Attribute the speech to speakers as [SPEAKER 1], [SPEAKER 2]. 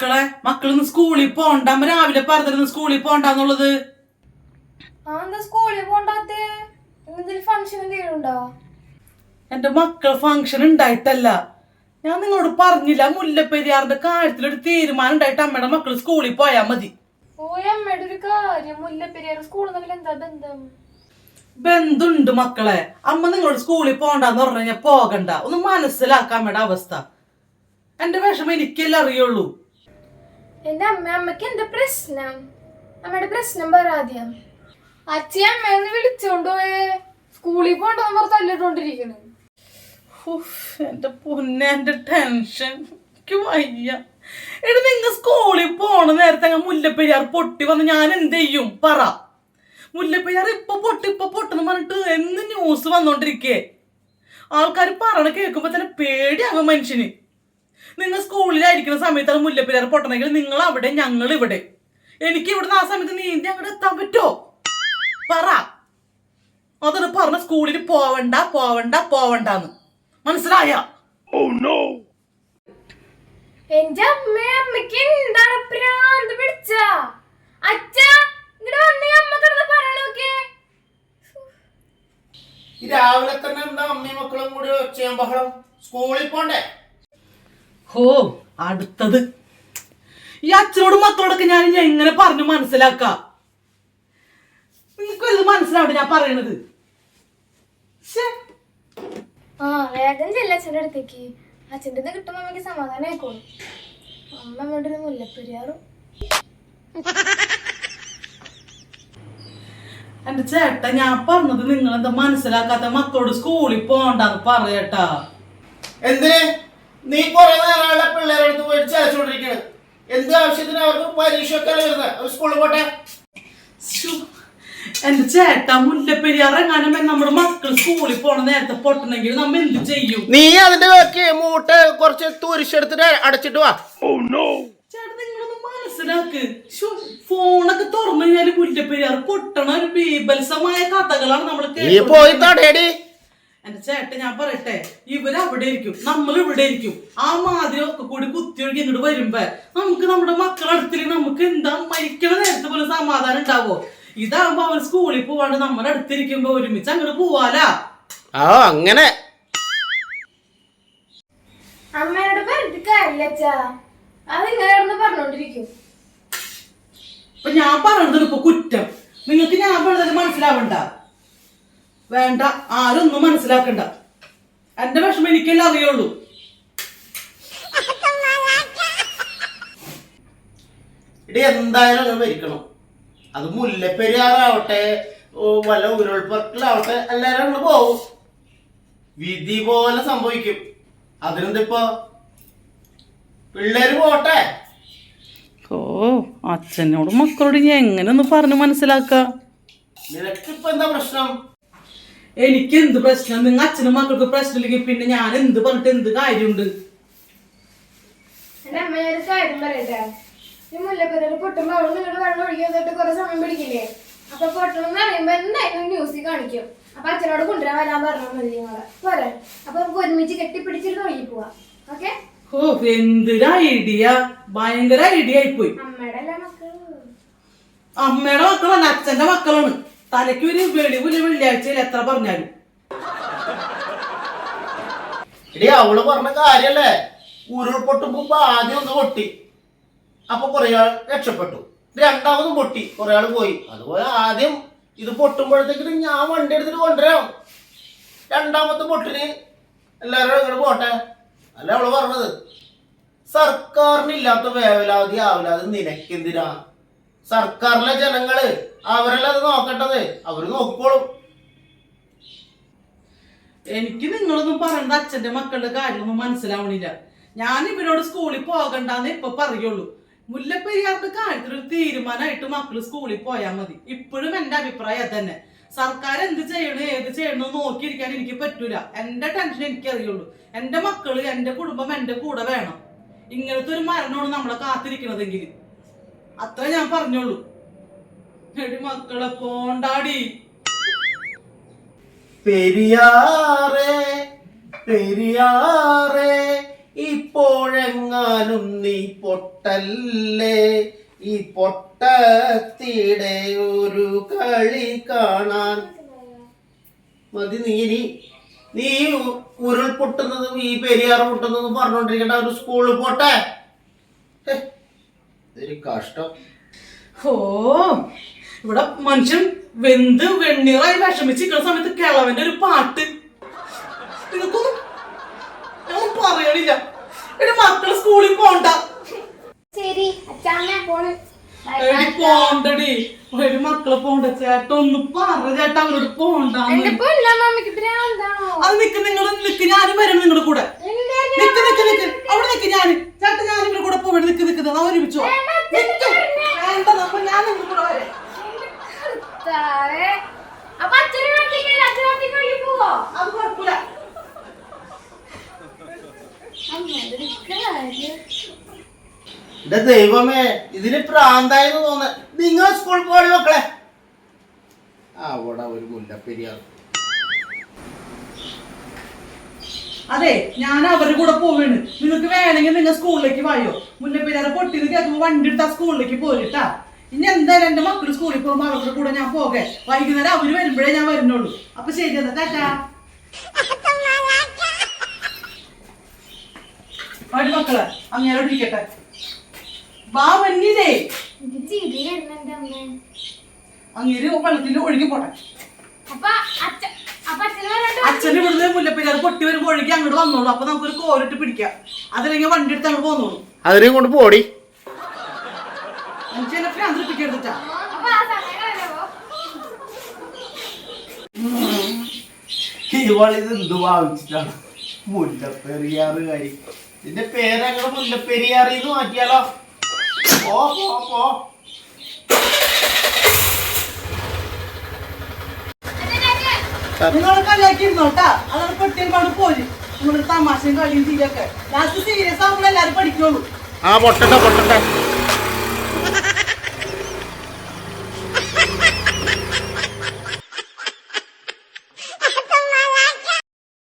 [SPEAKER 1] മക്കളെ മക്കളെ സ്കൂളിൽ പോണ്ട. അമ്മ രാവിലെ പറഞ്ഞിരുന്നു സ്കൂളിൽ പോണ്ടെന്നുള്ളത്
[SPEAKER 2] ആ എന്താ സ്കൂളിൽ പോണ്ടാത്തേ? എന്തെങ്കിലും ഫംഗ്ഷൻ എന്തെങ്കിലും ഉണ്ടോ?
[SPEAKER 1] എന്റെ മക്കൾ ഫംഗ്ഷൻ ഉണ്ടായിട്ടല്ല. ഞാൻ നിങ്ങളോട് പറഞ്ഞില്ല മുല്ലപ്പെരിയാറിന്റെ കാര്യത്തിൽ ഒരു തീരുമാനം ഉണ്ടായിട്ട് അമ്മയുടെ മക്കൾ സ്കൂളിൽ പോയാ മതി. ബന്ധുണ്ട് മക്കളെ. അമ്മ നിങ്ങളോട് സ്കൂളിൽ പോണ്ടെന്ന് പറഞ്ഞു കഴിഞ്ഞാൽ പോകണ്ട. ഒന്ന് മനസ്സിലാക്കാം അമ്മയുടെ അവസ്ഥ. എന്റെ വിഷമം എനിക്കല്ലേ അറിയുള്ളൂ.
[SPEAKER 2] എന്റെ അമ്മ അമ്മയ്ക്ക് എന്താ പ്രശ്നം? അമ്മയുടെ പ്രശ്നം പറ ആദ്യം. അച്ഛൻ അമ്മയെന്ന് വിളിച്ചോണ്ട് പോയേ. സ്കൂളിൽ പോണ്ടെന്ന് പറഞ്ഞ് തല്ലിട്ടോണ്ടിരിക്കണ്.
[SPEAKER 1] എന്റെ പൊന്നെ എന്റെ ടെൻഷൻ. എനിക്ക് വയ്യ. എടി നിങ്ങൾ സ്കൂളിൽ പോണ നേരത്തെ അങ്ങ് മുല്ലപ്പെരിയാർ പൊട്ടി വന്ന് ഞാൻ എന്ത് ചെയ്യും? പറ. മുല്ലപ്പെരിയാർ ഇപ്പൊ പൊട്ടി ഇപ്പൊ പൊട്ടെന്ന് പറഞ്ഞിട്ട് എന്ന് ന്യൂസ് വന്നോണ്ടിരിക്കേ. ആൾക്കാർ പറയണ കേൾക്കുമ്പോ തന്നെ പേടിയാകും മനുഷ്യന്. നിങ്ങൾ സ്കൂളിലായിരിക്കുന്ന സമയത്താണ് മുല്ലപ്പെരിയാർ പൊട്ടണമെങ്കിൽ നിങ്ങൾ അവിടെ ഞങ്ങൾ ഇവിടെ. എനിക്ക് ഇവിടുന്ന് ആ സമയത്ത് നീന്തി അങ്ങോട്ട് എത്താൻ പറ്റുമോ പറ. അതൊന്ന് പറഞ്ഞ സ്കൂളിൽ പോവണ്ട പോവണ്ട പോവണ്ടെന്ന്. മനസ്സിലായ?
[SPEAKER 2] എന്റെ അമ്മ അമ്മയ്ക്ക് എന്താണ് പ്രാന്ത് പിടിച്ച? അച്ഛ ഇങ്ങടെ വന്നേ അമ്മ കിടന്ന് പറയണോക്കെ
[SPEAKER 3] ഈ രാവിലെ തന്നെ എന്താ അമ്മയും മക്കളും കൂടി ഒച്ചയും ബഹളം സ്കൂളിൽ പോണ്ടേ?
[SPEAKER 1] ഹോ അടുത്തത്. ഈ അച്ഛനോടും മക്കളോടൊക്കെ ഞാൻ ഇനി എങ്ങനെ പറഞ്ഞു മനസ്സിലാക്കാം? നിങ്ങൾക്ക് ഇത് മനസ്സിലാവട്ടെ ഞാൻ പറയണത്?
[SPEAKER 2] ആ വേഗം ചെല്ല അച്ഛന്റെ അടുത്തേക്ക്. അച്ഛന്റെ അടുത്ത് കിട്ടുമ്പോൾ അമ്മയ്ക്ക് സമാധാനം ആയിക്കോളും അമ്മ അമ്മയുടെ ഒരു മുല്ലപ്പെരിയാറും?
[SPEAKER 1] എന്റെ ചേട്ട ഞാൻ പറഞ്ഞത് നിങ്ങൾ എന്താ മനസ്സിലാക്കാത്ത മക്കളോട് സ്കൂളിൽ പോണ്ടെന്ന് പറയട്ടാ.
[SPEAKER 3] എന്തിന്? നീ കുറെ നേരമുള്ള പിള്ളേരുടെ അടുത്ത് പോയിട്ട് ചലച്ചുകൊണ്ടിരിക്കണ് എന്ത് ആവശ്യത്തിന് അവർക്ക് പരീക്ഷ ഒക്കെ വരുന്നത് സ്കൂളിൽ പോട്ടെ.
[SPEAKER 1] എന്റെ ചേട്ടാ മുല്ലപ്പെരിയാർ എങ്ങാനും നമ്മുടെ മക്കൾ സ്കൂളിൽ പോണ നേരത്തെ പൊട്ടണെങ്കിൽ നമ്മ എന്ത് ചെയ്യും?
[SPEAKER 3] നീ അതിന്റെ ബാക്കി മൂട്ട കുറച്ച് തുരിശെടുത്തിട്ട് അടച്ചിട്ട് വാ.
[SPEAKER 1] ചേട്ടാ നിങ്ങളൊന്ന് മനസ്സിലാക്ക്. ഫോണൊക്കെ തുറന്നു കഴിഞ്ഞാൽ മുല്ലപ്പെരിയാർ പൊട്ടണ ഒരു ബീബൽസമായ കഥകളാണ് നമ്മൾ
[SPEAKER 3] നീ പോയി തടയടി.
[SPEAKER 1] എന്റെ ചേട്ടൻ ഞാൻ പറയട്ടെ ഇവരവിടെ അവിടെ ഇരിക്കും നമ്മൾ ഇവിടെ ഇരിക്കും. ആ മാതിരി ഒക്കെ കൂടി കുത്തിയൊഴുകി ഇങ്ങോട്ട് വരുമ്പോ നമുക്ക് നമ്മുടെ മക്കളടുത്തിൽ നമുക്ക് എന്താ മരിക്കണ നേരത്തെ പോലും സമാധാനം ഉണ്ടാവോ? ഇതാകുമ്പോ അവർ സ്കൂളിൽ പോവാണ്ട് നമ്മുടെ അടുത്തിരിക്കുമ്പോ ഒരുമിച്ച് അങ്ങോട്ട് പോവാലാ.
[SPEAKER 3] ആ അങ്ങനെ.
[SPEAKER 2] അമ്മയോട് പറഞ്ഞിട്ട് പറഞ്ഞോണ്ടിരിക്കും.
[SPEAKER 1] ഞാൻ പറഞ്ഞത് ഇപ്പൊ കുറ്റം. നിങ്ങൾക്ക് ഞാൻ പറഞ്ഞത് മനസ്സിലാവണ്ട? വേണ്ട ആരും ഒന്നും മനസ്സിലാക്കണ്ട. എന്റെ വിഷമം എനിക്കല്ലേ അറിയുള്ളൂ.
[SPEAKER 3] ഇടി എന്തായാലും അങ്ങനെ ഭരിക്കണം. അത് മുല്ലപ്പെരിയാറാവട്ടെ വല്ല ഉരുൾപൊട്ടലാവട്ടെ എല്ലാരും അങ്ങ് പോവും. വിധി പോലെ സംഭവിക്കും. അതിനെന്തിപ്പോ? പിള്ളേര് പോട്ടെ.
[SPEAKER 1] ഓ അച്ഛനോടും മക്കളോട് ഞാൻ എങ്ങനെ ഒന്ന് പറഞ്ഞു മനസ്സിലാക്ക?
[SPEAKER 3] നിനക്കിപ്പോ എന്താ പ്രശ്നം?
[SPEAKER 1] എനിക്ക് എന്ത് പ്രശ്നം? നിങ്ങൾ അച്ഛനും മക്കൾക്ക് പ്രശ്നമില്ലെങ്കിൽ പിന്നെ ഞാൻ എന്ത് പറഞ്ഞിട്ട് എന്ത് കാര്യമുണ്ട്?
[SPEAKER 2] എന്റെ അമ്മ ഞാൻ കാര്യം പറയട്ടെ? ഈ മുല്ലപ്പെരിയാർ പൊട്ടുമ്പോ അവിടെ നിങ്ങളുടെ വെള്ളം ഒഴുകി വന്നിട്ട് കുറെ സമയം പിടിക്കില്ലേ? അപ്പൊ എന്തായാലും കാണിക്കും. അപ്പൊ അച്ഛനോട് കൊണ്ടുവരാൻ വരാൻ പറഞ്ഞാൽ മതി നിങ്ങളെ. പോരെ? അപ്പൊ നമുക്ക് ഒരുമിച്ച് കെട്ടിപ്പിടിച്ചിട്ട് ഒഴുകി പോവാം. ഓക്കെ?
[SPEAKER 1] ഓ എന്തൊരു ഐഡിയ ഭയങ്കര ഐഡിയ ആയിപ്പോയി.
[SPEAKER 2] അമ്മയുടെ മക്കളാണ് മക്കളും.
[SPEAKER 1] അമ്മയുടെ മക്കളല്ല അച്ഛന്റെ മക്കളാണ്. തലയ്ക്ക് ഒരു വെളിവിൽ വെള്ളിയാഴ്ചയിൽ എത്ര പറഞ്ഞാലും.
[SPEAKER 3] എടി അവൾ പറഞ്ഞ കാര്യല്ലേ? ഉരുൾപൊട്ടുമ്പോ ആദ്യം ഒന്ന് പൊട്ടി. അപ്പൊ കുറെ ആൾ രക്ഷപ്പെട്ടു. രണ്ടാമതും പൊട്ടി. കുറെ ആൾ പോയി. അതുപോലെ ആദ്യം ഇത് പൊട്ടുമ്പോഴത്തേക്കിനും ഞാൻ വണ്ടി എടുത്തിട്ട് കൊണ്ടുവരാം. രണ്ടാമത്തെ പൊട്ടിന് എല്ലാവരും ഇങ്ങോട്ട് പോട്ടെ? അല്ല അവൾ പറഞ്ഞത് സർക്കാരിനില്ലാത്ത വേവലാതി ആവലാതി നിനക്കെന്തിനാ? സർക്കാരിലെ ജനങ്ങൾ അവരല്ല അത് നോക്കട്ടത്? അവർ നോക്കിക്കോളും.
[SPEAKER 1] എനിക്ക് നിങ്ങളൊന്നും പറയണ്ട അച്ഛന്റെ മക്കളുടെ കാര്യമൊന്നും മനസ്സിലാവണില്ല. ഞാൻ ഇവരോട് സ്കൂളിൽ പോകണ്ടെന്ന് ഇപ്പൊ പറയുള്ളൂ. മുല്ലപ്പെരിയാറിന്റെ കാര്യത്തിൽ ഒരു തീരുമാനമായിട്ട് മക്കൾ സ്കൂളിൽ പോയാൽ മതി. ഇപ്പോഴും എന്റെ അഭിപ്രായം തന്നെ സർക്കാർ എന്ത് ചെയ്യണു ഏത് ചെയ്യണു നോക്കിയിരിക്കാൻ എനിക്ക് പറ്റൂല. എന്റെ ടെൻഷൻ എനിക്ക് അറിയുള്ളൂ എന്റെ മക്കൾ എന്റെ കുടുംബം എന്റെ കൂടെ വേണം. ഇങ്ങനത്തെ ഒരു മരണമാണ് നമ്മളെ കാത്തിരിക്കണതെങ്കിൽ. അത്ര ഞാൻ പറഞ്ഞോളൂ എടി മക്കളെ പോണ്ടാടി.
[SPEAKER 3] പെരിയാറേ പെരിയാറേ ഇപ്പോഴെങ്ങാനും നീ പൊട്ടല്ലേ? ഈ പൊട്ടത്തിടെ ഒരു കളി കാണാൻ. മതി നീ ഇനി. നീ ഉരുൾ പൊട്ടുന്നതും ഈ പെരിയാർ പൊട്ടുന്നതും പറഞ്ഞോണ്ടിരിക്കേണ്ട ഒരു സ്കൂളിൽ പോട്ടെ? ഇതൊരു കഷ്ടം.
[SPEAKER 1] ഓ ഇവിടെ മനുഷ്യൻ വെന്ത് വെണ്ണീറായി വിഷമിച്ചിരിക്കുന്ന സമയത്ത് കിളവന്റെ ഒരു പാട്ട്. നിങ്ങൾക്കൊന്നും ഞാൻ പറയണില്ല. എന്റെ മക്കൾ സ്കൂളിൽ പോണ്ട.
[SPEAKER 2] ശരി പോണ്.
[SPEAKER 1] പോണ്ടടി. ഒരു മക്കളെ പോണ്ട. ചേട്ട ഒന്ന് പറ ചേട്ടാ അവരോട്
[SPEAKER 2] ഭ്രാന്താണോ
[SPEAKER 1] അത് നിക്ക് നിങ്ങൾ നിക്ക് ഞാനും വരും നിങ്ങളുടെ കൂടെ. നിക്ക് നിക്ക് നിക്ക് അവിടെ നിക്ക് ഞാൻ ചേട്ടാ ഞാൻ നിങ്ങളുടെ കൂടെ പോവേണ്ടി നിക്ക് നിക്ക് നാ ഒരുമിച്ചോ
[SPEAKER 3] എന്റെ ദൈവമേ ഇതിന് പ്രാന്തായെന്ന് തോന്നുന്നു. നിങ്ങൾ സ്കൂൾ പോയി മക്കളെ. അവിടെ ഒരു മുല്ലപ്പെരിയാർ.
[SPEAKER 1] അതെ ഞാൻ അവരുടെ കൂടെ പോവാണ്. നിങ്ങൾക്ക് വേണമെങ്കിൽ നിങ്ങൾ സ്കൂളിലേക്ക് വായോ? മുല്ലപ്പെരിയാറെ പൊട്ടിന്ന് കേൾക്കുമ്പോ വണ്ടി എടുത്താ സ്കൂളിലേക്ക് പോരിട്ടാ ഇനി എന്തായാലും എന്റെ മക്കൾ സ്കൂളിൽ പോകുമ്പോ അവരുടെ കൂടെ ഞാൻ പോകെ. വൈകുന്നേരം അവർ വരുമ്പോഴേ ഞാൻ വരുന്നുള്ളൂ. അപ്പൊ ശരി എന്നാ ടാറ്റാ. മക്കളെ അങ്ങേരോട് ഇരിക്കട്ടെ. വാ. അങ്ങേര് വെള്ളത്തിൽ ഒഴുകി പോട്ടെ. അച്ഛൻ ഇവിടുന്ന് മുല്ലപ്പെരിയാർ പൊട്ടി വരുമ്പോ ഒഴുകി അങ്ങോട്ട് വന്നോളൂ. അപ്പൊ നമുക്കൊരു കോരിട്ട് പിടിക്കാം. അതല്ലെങ്കിൽ വണ്ടി എടുത്ത് അങ്ങോട്ട് പോന്നോളൂ.
[SPEAKER 3] അതിനെയും കൊണ്ട് പോടി. ഇവളിത് എന്ത് ഭാവിച്ചിട്ടാണ് മുല്ലപ്പെരിയാറുകാരി. ഇതിന്റെ പേരങ്ങനെ മുല്ലപ്പെരിയാറിന്ന് മാറ്റിയാലോ? പോ പോ പോ.
[SPEAKER 2] നിങ്ങളെ അച്ഛനെ.
[SPEAKER 1] നിങ്ങൾ കളിയാക്കി ഇരുന്നോട്ടാ അതാണ് പെട്ടിയാണ് പോലും നിങ്ങൾ തമാശയും കളിയും ചെയ്യൊക്കെ. ലാസ്റ്റ് സീരിയസ് ആകുമ്പോൾ എല്ലാരും പഠിക്കുള്ളൂ.
[SPEAKER 3] ആ പൊട്ടട്ടെ പൊട്ടട്ടെ.